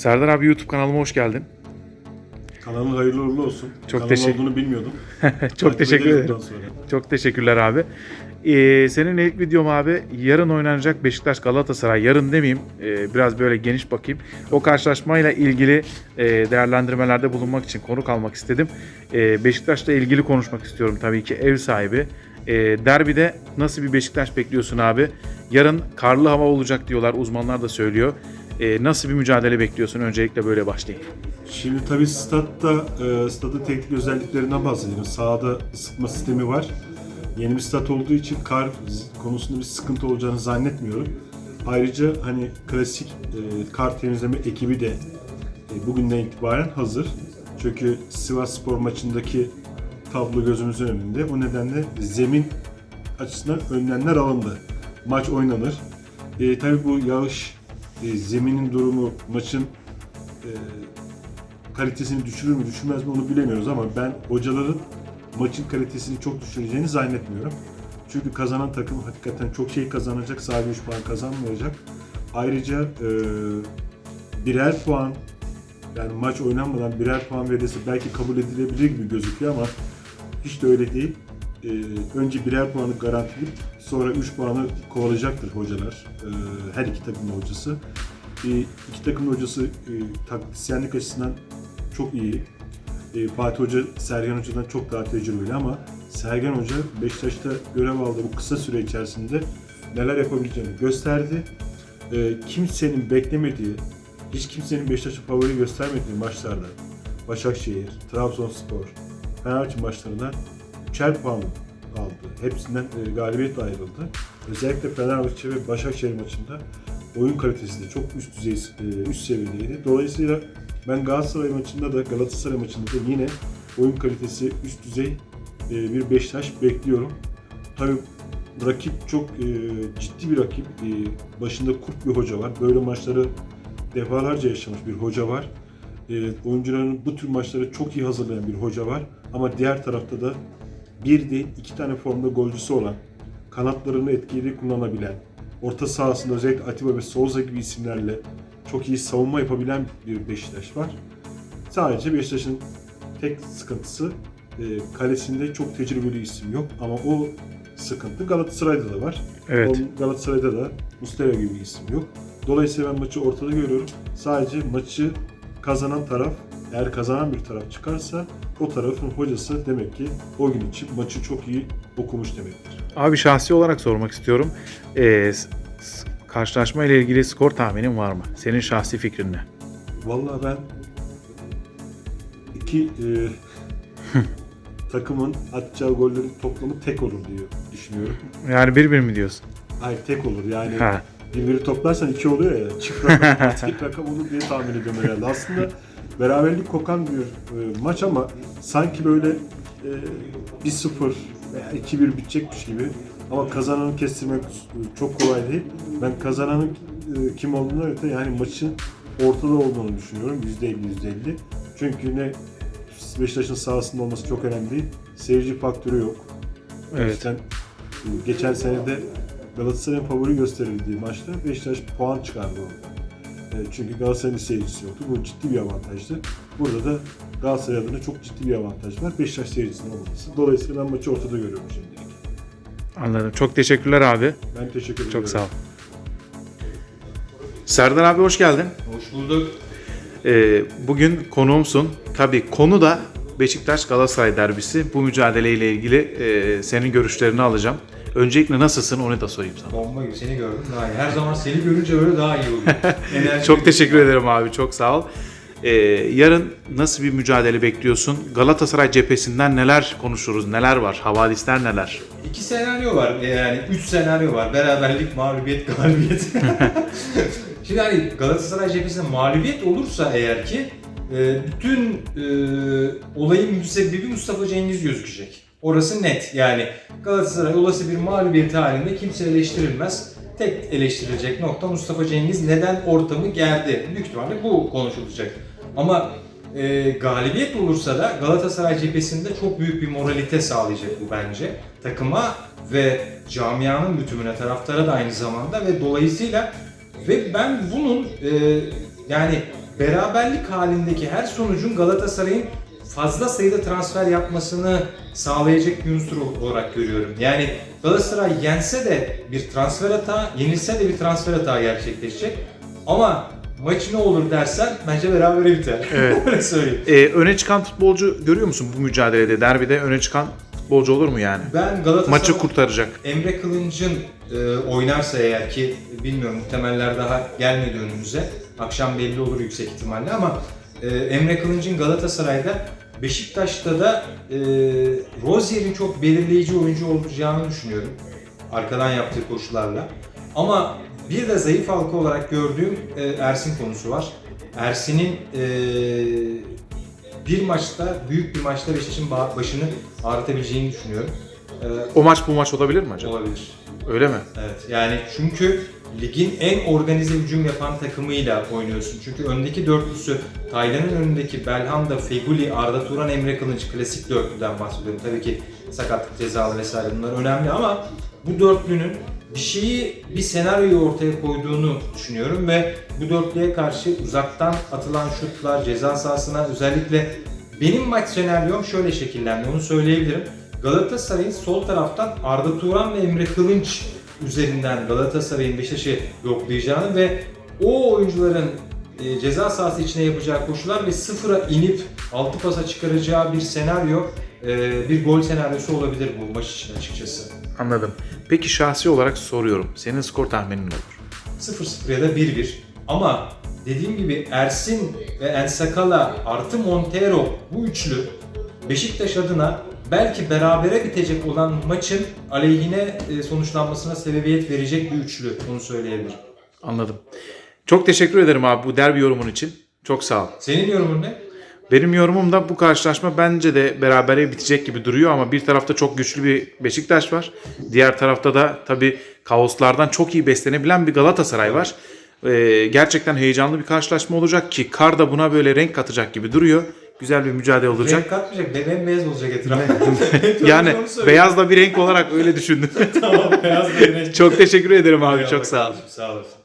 Serdar abi YouTube kanalıma hoş geldin. Kanalın hayırlı uğurlu olsun. Çok teşekkür- olduğunu bilmiyordum. Çok teşekkür ederim. Çok teşekkürler abi. Ee, senin ilk videom abi yarın oynanacak Beşiktaş Galatasaray. Yarın demeyeyim e, biraz böyle geniş bakayım. O karşılaşmayla ilgili e, değerlendirmelerde bulunmak için konuk almak istedim. E, Beşiktaş'la ilgili konuşmak istiyorum tabii ki ev sahibi. E, derbide nasıl bir Beşiktaş bekliyorsun abi? Yarın karlı hava olacak diyorlar uzmanlar da söylüyor. E, nasıl bir mücadele bekliyorsun? Öncelikle böyle başlayayım. Şimdi tabii statta, e, stadın teknik özelliklerinden bahsedelim. Sahada ısıtma sistemi var. Yeni bir stat olduğu için kar konusunda bir sıkıntı olacağını zannetmiyorum. Ayrıca hani klasik e, kar temizleme ekibi de e, bugünden itibaren hazır. Çünkü Sivas Spor maçındaki tablo gözümüzün önünde. O nedenle zemin açısından önlemler alındı. Maç oynanır. E, tabii bu yağış, e, zeminin durumu, maçın e, kalitesini düşürür mü düşürmez mi onu bilemiyoruz ama ben hocaların maçın kalitesini çok düşüreceğini zannetmiyorum. Çünkü kazanan takım hakikaten çok şey kazanacak, sadece 3 puan kazanmayacak. Ayrıca e, birer puan yani maç oynanmadan birer puan verilse belki kabul edilebilir gibi gözüküyor ama hiç de öyle değil. E, önce birer puanı garantileyip sonra 3 puanı kovalayacaktır hocalar. E, her iki takımın hocası. E, iki takımın hocası e, taktisyenlik açısından çok iyi. E, Fatih Hoca Sergen Hoca'dan çok daha tecrübeli ama Sergen Hoca Beşiktaş'ta görev aldığı bu kısa süre içerisinde neler yapabileceğini gösterdi. E, kimsenin beklemediği, hiç kimsenin Beşiktaş'a favori göstermediği maçlarda Başakşehir, Trabzonspor, Fenerbahçe maçlarından üçer puan aldı. Hepsinden e, galibiyetle ayrıldı. Özellikle Fenerbahçe ve Başakşehir maçında oyun kalitesi de çok üst düzey, e, üst seviyedeydi. Dolayısıyla ben Galatasaray maçında da Galatasaray maçında da yine oyun kalitesi üst düzey e, bir Beşiktaş bekliyorum. Tabii rakip çok e, ciddi bir rakip. E, başında kurt bir hoca var. Böyle maçları defalarca yaşamış bir hoca var. E, oyuncuların bu tür maçları çok iyi hazırlayan bir hoca var. Ama diğer tarafta da bir değil iki tane formda golcüsü olan, kanatlarını etkili kullanabilen, orta sahasında özellikle Atiba ve Souza gibi isimlerle çok iyi savunma yapabilen bir Beşiktaş var. Sadece Beşiktaş'ın tek sıkıntısı e, kalesinde çok tecrübeli isim yok ama o sıkıntı Galatasaray'da da var. Evet. O Galatasaray'da da Muslera gibi bir isim yok. Dolayısıyla ben maçı ortada görüyorum. Sadece maçı kazanan taraf, eğer kazanan bir taraf çıkarsa o tarafın hocası demek ki o gün için maçı çok iyi okumuş demektir. Abi şahsi olarak sormak istiyorum. Ee, karşılaşma ile ilgili skor tahminin var mı? Senin şahsi fikrin ne? Vallahi ben iki e, takımın atacağı gollerin toplamı tek olur diye düşünüyorum. Yani bir bir mi diyorsun? Hayır tek olur yani. Ha. Birbiri toplarsan iki oluyor ya. Çift rakam, tek rakam olur diye tahmin ediyorum herhalde. Aslında beraberlik kokan bir e, maç ama sanki böyle e, 1-0 veya 2-1 bitecekmiş gibi. Ama kazananı kestirmek e, çok kolay değil. Ben kazananın e, kim olduğunu öte yani maçın ortada olduğunu düşünüyorum. %50-%50. Çünkü ne Beşiktaş'ın sahasında olması çok önemli değil. Seyirci faktörü yok. Evet. Geçen, geçen sene de Galatasaray'ın favori gösterildiği maçta Beşiktaş puan çıkardı orada. E, Çünkü Galatasaray'ın seyircisi yoktu. Bu ciddi bir avantajdı. Burada da Galatasaray adına çok ciddi bir avantaj var. Beşiktaş seyircisinin olması. Dolayısıyla ben maçı ortada görüyorum şimdilik. Anladım. Çok teşekkürler abi. Ben teşekkür ederim. Çok sağ ol. Serdar abi hoş geldin. Hoş bulduk. Ee, bugün konuğumsun. Tabii konu da Beşiktaş Galatasaray derbisi. Bu mücadeleyle ilgili e, senin görüşlerini alacağım. Öncelikle nasılsın onu da sorayım sana. Bomba gibi seni gördüm daha iyi. Her zaman seni görünce böyle daha iyi oluyor. Çok teşekkür ederim abi. Çok sağ ol. Ee, yarın nasıl bir mücadele bekliyorsun? Galatasaray cephesinden neler konuşuruz? Neler var? Havadisler neler? İki senaryo var yani üç senaryo var. Beraberlik, mağlubiyet, galibiyet. Şimdi hani Galatasaray cephesinde mağlubiyet olursa eğer ki e, bütün e, olayın müsebbibi Mustafa Cengiz gözükecek. Orası net. Yani Galatasaray olası bir mağlubiyet halinde kimse eleştirilmez. Tek eleştirilecek nokta Mustafa Cengiz neden ortamı gerdi. Büyük ihtimalle bu konuşulacak. Ama e, galibiyet olursa da Galatasaray cephesinde çok büyük bir moralite sağlayacak bu bence. Takıma ve camianın bütününe, taraftara da aynı zamanda ve dolayısıyla ve ben bunun e, yani beraberlik halindeki her sonucun Galatasaray'ın fazla sayıda transfer yapmasını sağlayacak bir unsur olarak görüyorum. Yani Galatasaray yense de bir transfer hata, yenilse de bir transfer hata gerçekleşecek. Ama maç ne olur dersen bence berabere biter. Evet. Öyle söyleyeyim. Ee, öne çıkan futbolcu görüyor musun bu mücadelede? Derbide öne çıkan futbolcu olur mu yani? Ben Galatasaray Maçı kurtaracak. Emre Kılınç'ın e, oynarsa eğer ki bilmiyorum muhtemeller daha gelmedi önümüze. Akşam belli olur yüksek ihtimalle ama e, Emre Kılınç'ın Galatasaray'da Beşiktaş'ta da e, Rozier'in çok belirleyici oyuncu olacağını düşünüyorum. Arkadan yaptığı koşularla. Ama bir de zayıf halka olarak gördüğüm e, Ersin konusu var. Ersin'in e, bir maçta, büyük bir maçta Beşiktaş'ın ba- başını ağrıtabileceğini düşünüyorum. E, O maç bu maç olabilir mi acaba? olabilir. Öyle mi? Evet yani çünkü ligin en organize hücum yapan takımıyla oynuyorsun. Çünkü öndeki dörtlüsü Taylan'ın önündeki Belhanda, Feguli, Arda Turan, Emre Kılınç klasik dörtlüden bahsediyorum. Tabii ki sakatlık cezalı vesaire bunlar önemli ama bu dörtlünün bir şeyi, bir senaryoyu ortaya koyduğunu düşünüyorum ve bu dörtlüye karşı uzaktan atılan şutlar, ceza sahasına özellikle benim maç senaryom şöyle şekillendi onu söyleyebilirim. Galatasaray'ın sol taraftan Arda Turan ve Emre Kılınç üzerinden Galatasaray'ın Beşiktaş'ı yoklayacağını ve o oyuncuların e, ceza sahası içine yapacağı koşular ve sıfıra inip altı pasa çıkaracağı bir senaryo, e, bir gol senaryosu olabilir bu maç için açıkçası. Anladım. Peki şahsi olarak soruyorum. Senin skor tahminin ne olur? 0-0 ya da 1-1. Ama dediğim gibi Ersin ve Ensakala artı Montero bu üçlü Beşiktaş adına belki berabere bitecek olan maçın aleyhine e, sonuçlanmasına sebebiyet verecek bir üçlü. Onu söyleyebilirim. Anladım. Çok teşekkür ederim abi bu derbi yorumun için. Çok sağ ol. Senin yorumun ne? Benim yorumum da bu karşılaşma bence de berabere bitecek gibi duruyor ama bir tarafta çok güçlü bir Beşiktaş var. Diğer tarafta da tabii kaoslardan çok iyi beslenebilen bir Galatasaray var. Ee, gerçekten heyecanlı bir karşılaşma olacak ki kar da buna böyle renk katacak gibi duruyor. Güzel bir mücadele olacak. Renk katmayacak. be- Bembeyaz olacak etrafı. Yani beyaz da bir renk olarak öyle düşündüm. tamam beyaz bir renk. çok teşekkür ederim abi çok sağ ol. Sağ olasın.